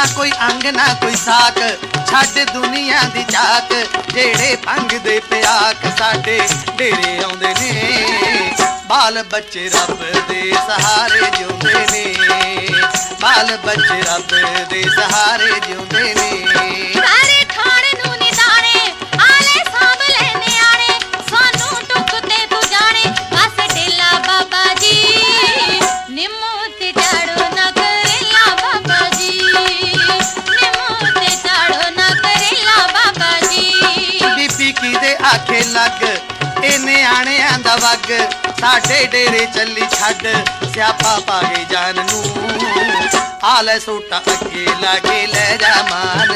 ਨਾ ਕੋਈ ਸਾਕ। ਛੱਡ ਦੁਨੀਆ ਦੀ ਚਾਕ, ਜਿਹੜੇ ਭੰਗ ਦੇ ਪਿਆਕ ਸਾਡੇ ਡੇਰੇ ਆਉਂਦੇ ਨੇ। ਬਾਲ ਬੱਚੇ ਰੱਬ ਦੇ ਸਹਾਰੇ ਜਿਉਂਦੇ ਨੇ। ਬਾਲ ਬੱਚੇ ਰੱਬ ਦੇ ਸਹਾਰੇ ਜਿਉਂਦੇ ਨੇ ਬੀਬੀ ਦੇ ਆਖੇ ਲੱਗ। ਇਹ ਨਿਆਣਿਆਂ ਦਾ ਵਗ। ਸਾਡੇ ਡੇਰੇ ਚੱਲੀ ਛੱਡ। ਸਿਆਪਾ ਪਾਗੇ ਜਾਨ ਨੂੰ। ਆ ਲੈ ਸੋਟਾ ਅੱਗੇ ਲਾਗੇ ਲੈ ਜਾ ਮਾਨ।